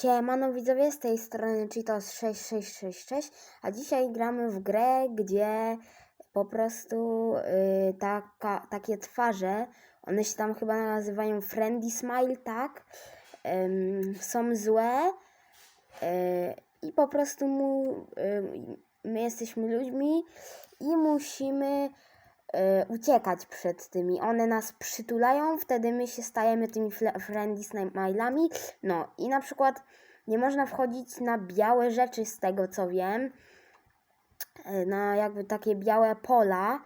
Siemano widzowie, z tej strony Cheetos 6666, a dzisiaj gramy w grę, gdzie po prostu y, taka, takie twarze, one się tam chyba nazywają Friendly Smile, tak? Ym, są złe y, i po prostu mu, y, my jesteśmy ludźmi i musimy uciekać przed tymi. One nas przytulają, wtedy my się stajemy tymi friendly smile'ami. No i na przykład nie można wchodzić na białe rzeczy z tego co wiem. Y, Na jakby takie białe pola.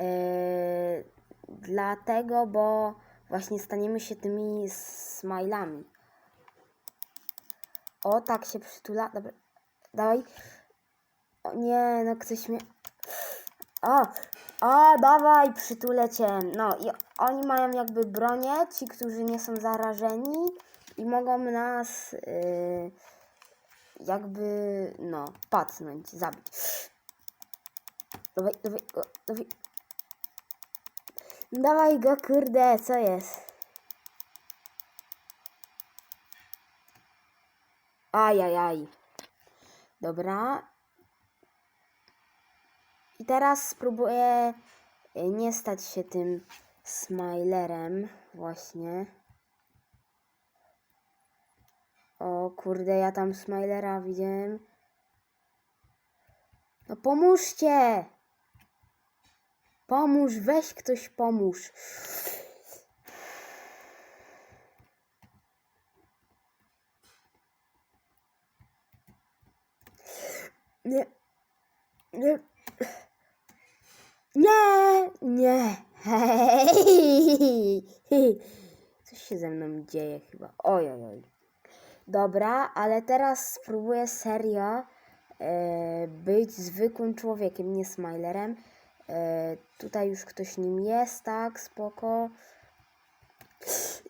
y, dlatego, bo właśnie staniemy się tymi smajlami. O, tak się przytula. Dobra, dawaj. O nie, no ktoś mnie... O, o, dawaj, przytulę cię. No i oni mają jakby bronię, ci, którzy nie są zarażeni i mogą nas yy, jakby, no, pacnąć, zabić. Dawaj, dawaj dawaj. Dawaj go, kurde, co jest? Ajajaj. Dobra. I teraz spróbuję y, nie stać się tym smilerem właśnie. O kurde, ja tam smilera widziałem. No pomóżcie! Pomóż, weź ktoś pomóż. Nie, nie, nie, nie. Hej. Coś się ze mną dzieje chyba. Oj, oj, oj. Dobra, ale teraz spróbuję serio e, być zwykłym człowiekiem, nie smilerem. E, tutaj już ktoś nim jest, tak, spoko.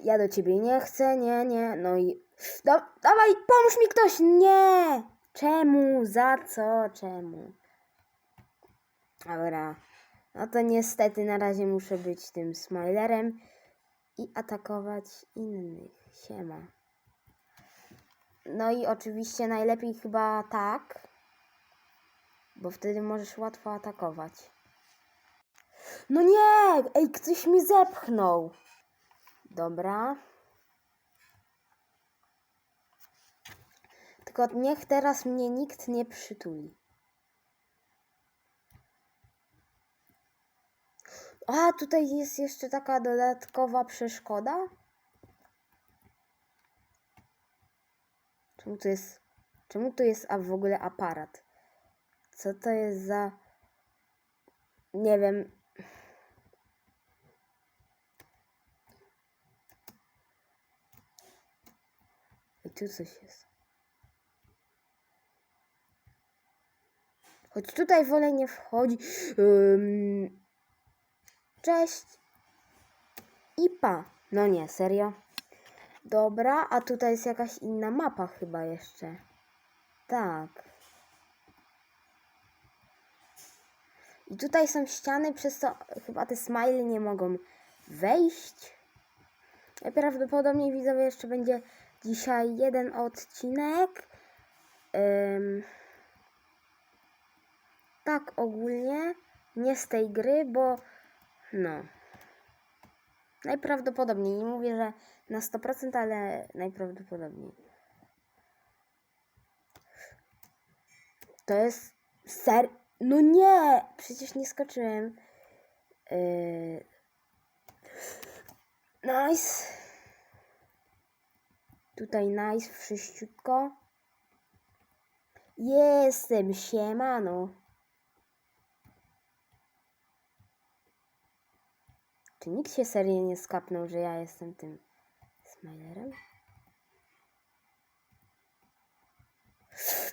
Ja do ciebie nie chcę, nie, nie. No i. Da, dawaj, pomóż mi ktoś! Nie! Czemu? Za co? Czemu? Dobra. No to niestety na razie muszę być tym smilerem i atakować innych. Siema. No i oczywiście najlepiej chyba tak, bo wtedy możesz łatwo atakować. No nie! Ej, ktoś mi zepchnął. Dobra. Tylko niech teraz mnie nikt nie przytuli. A, tutaj jest jeszcze taka dodatkowa przeszkoda. Czemu tu jest. Czemu tu jest a w ogóle aparat? Co to jest za. Nie wiem. I tu coś jest. Choć tutaj wolę nie wchodzi. Ym, Cześć. Ipa. No nie, serio. Dobra, a tutaj jest jakaś inna mapa chyba jeszcze. Tak. I tutaj są ściany, przez co chyba te smile nie mogą wejść. I prawdopodobnie widzowie jeszcze będzie dzisiaj jeden odcinek. Ym, tak ogólnie, nie z tej gry, bo no. Najprawdopodobniej, nie mówię, że na 100%, ale najprawdopodobniej. To jest ser... No nie! Przecież nie skoczyłem. Yy... Nice. Tutaj nice, wszyściutko. Jestem, siemano. Czy nikt się serio nie skapnął, że ja jestem tym smilerem?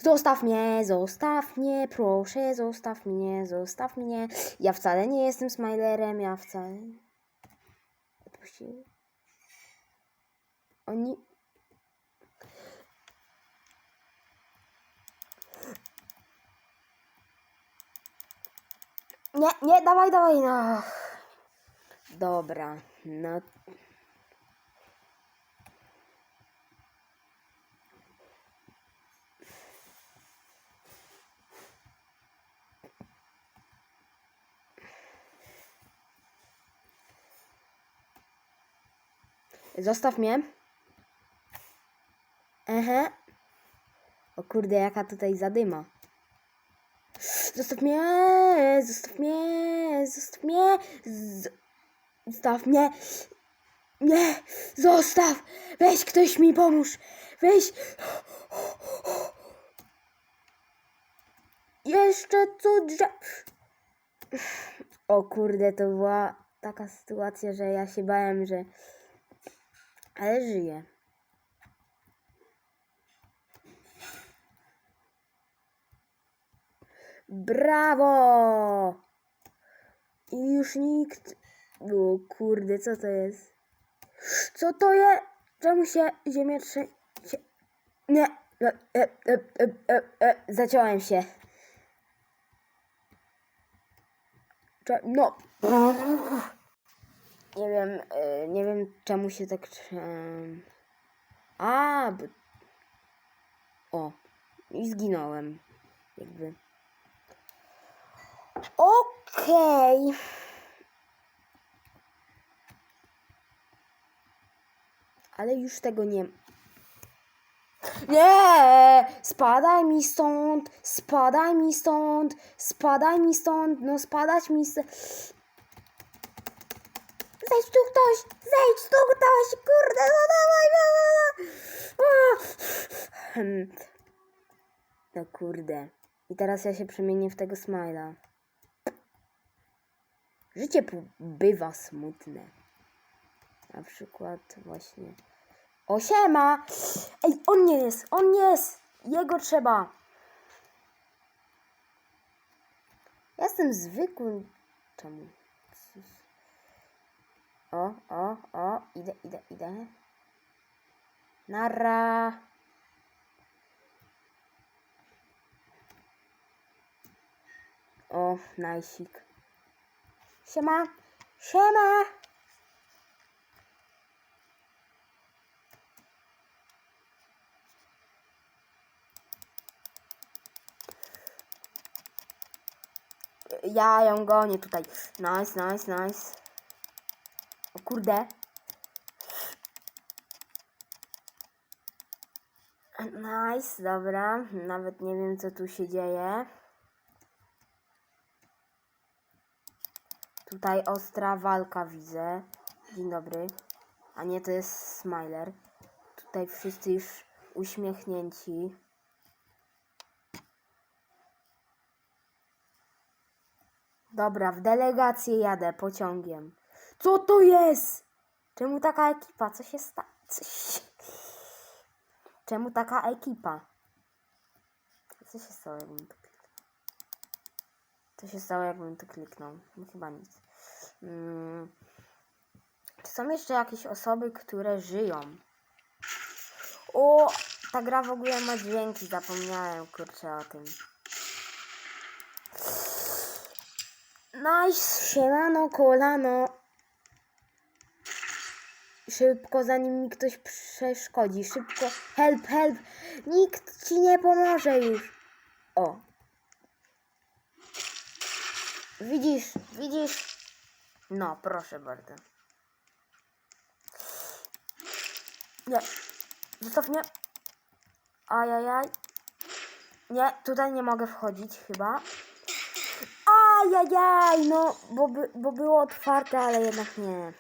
Zostaw mnie, zostaw mnie, proszę, zostaw mnie, zostaw mnie. Ja wcale nie jestem smilerem, ja wcale. Odpuścił. Oni. Nie, nie, dawaj, dawaj, no. Dobra, no... Zostaw mnie. Ehe. O kurde, jaka tutaj zadyma. Zostaw mnie, zostaw mnie, zostaw mnie. Z zostaw mnie. Nie, zostaw! Weź ktoś mi pomóż! Weź! Jeszcze co drze- O kurde, to była taka sytuacja, że ja się bałem, że... Ale żyję. Brawo! I już nikt... O kurde, co to jest? Co to jest? Czemu się ziemia trzęsie? Nie. E, e, e, e, e, e. Zaciąłem się. Cze- No. Nie wiem, e, nie wiem czemu się tak... trzę- A, bo... O. I zginąłem. Jakby. Okej. Ale już tego nie. Nie! Spadaj mi stąd! Spadaj mi stąd! Spadaj mi stąd! No spadać mi stąd! Zejdź tu ktoś! Zejdź tu ktoś! Kurde, no dawaj! No, no, no. Hmm. No kurde. I teraz ja się przemienię w tego smajla. Życie bywa smutne. Na przykład właśnie. O siema! Ej, on nie jest! On jest! Jego trzeba! Ja Jestem zwykłym... Czemu? O, o, o, idę, idę, idę. Nara. O, najsik. Siema! Siema! Ja ją gonię tutaj. Nice, nice, nice. O kurde. Nice, dobra. Nawet nie wiem, co tu się dzieje. Tutaj ostra walka widzę. Dzień dobry. A nie, to jest Smiler. Tutaj wszyscy już uśmiechnięci. Dobra, w delegację jadę pociągiem. Co to jest? Czemu taka ekipa? Co się stało? Czemu taka ekipa? Co się stało, jakbym to kliknął? Co się stało, jakbym to kliknął? No chyba nic. Mm. Czy są jeszcze jakieś osoby, które żyją? O, ta gra w ogóle ma dźwięki, zapomniałem kurczę o tym. Nice, siemano, kolano. Szybko, zanim mi ktoś przeszkodzi. Szybko, help, help. Nikt ci nie pomoże już. O. Widzisz, widzisz? No, proszę bardzo. Nie. Zostaw mnie. Ajajaj. Nie, tutaj nie mogę wchodzić chyba. Ajajaj, no, bo, by, bo było otwarte, ale jednak nie.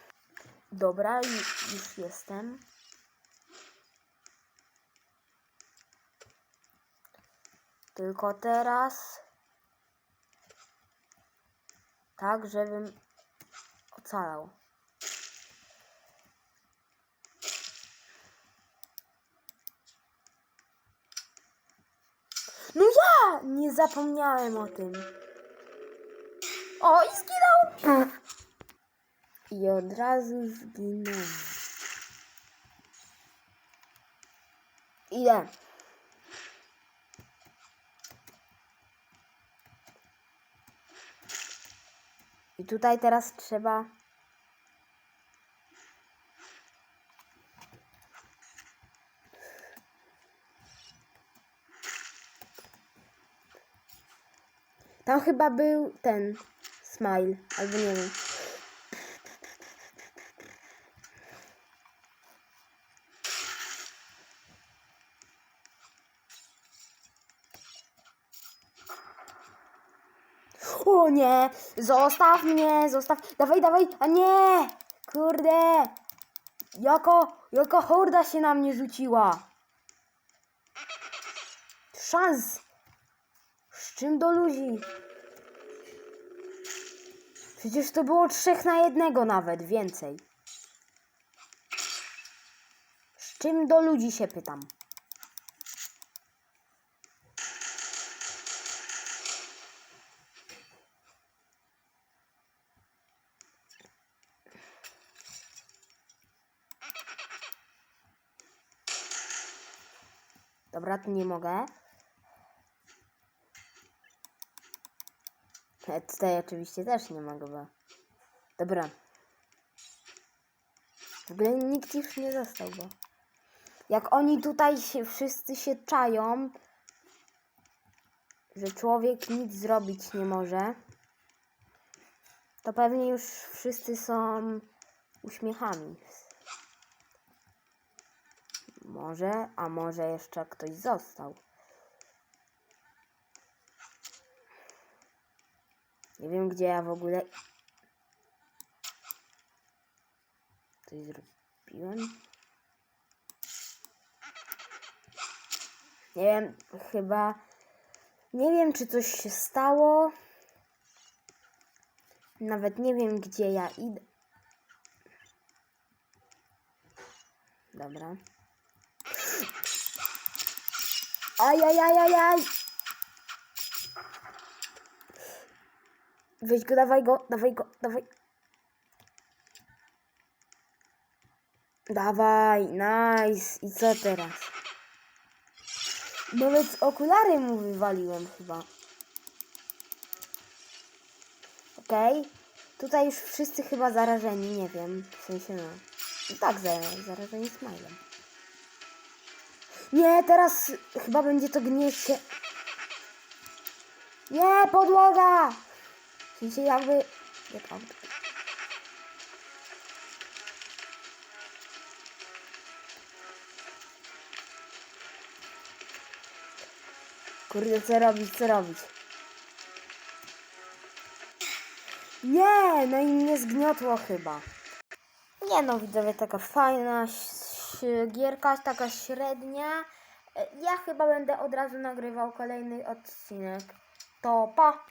Dobra, już, już jestem. Tylko teraz tak, żebym ocalał. No ja nie zapomniałem o tym. O, i zginął! I od razu zginął. Idę. I tutaj teraz trzeba. Tam chyba był ten Smile, albo nie wiem. O nie! Zostaw mnie! Zostaw! Dawaj, dawaj! A nie! Kurde! Jako, jako horda się na mnie rzuciła! Szans! Z czym do ludzi? Przecież to było trzech na jednego nawet, więcej. Z czym do ludzi się pytam? Dobra, tu nie mogę. E, Tutaj oczywiście też nie mogę, bo... Dobra. W ogóle nikt już nie został, bo... Jak oni tutaj się wszyscy się czają, że człowiek nic zrobić nie może, to pewnie już wszyscy są uśmiechami. Może, a może jeszcze ktoś został. Nie wiem, gdzie ja w ogóle. Coś zrobiłem? Nie wiem, chyba. Nie wiem, czy coś się stało. Nawet nie wiem, gdzie ja idę. Dobra. Ajajajajaj! Weź go, dawaj go, dawaj go, dawaj. Dawaj, nice. I co teraz? Nawet okulary mu wywaliłem chyba. Okej. Tutaj już wszyscy chyba zarażeni, nie wiem. W sensie no. no tak, za- zarażeni smilem. Nie, teraz chyba będzie to gnieść się. Nie, podłoga! W sensie jakby... Jak. Kurde, co robić, co robić? Nie, no i mnie zgniotło chyba. Nie no, widzowie, taka fajna gierka, taka średnia. E, Ja chyba będę od razu nagrywał kolejny odcinek. To pa!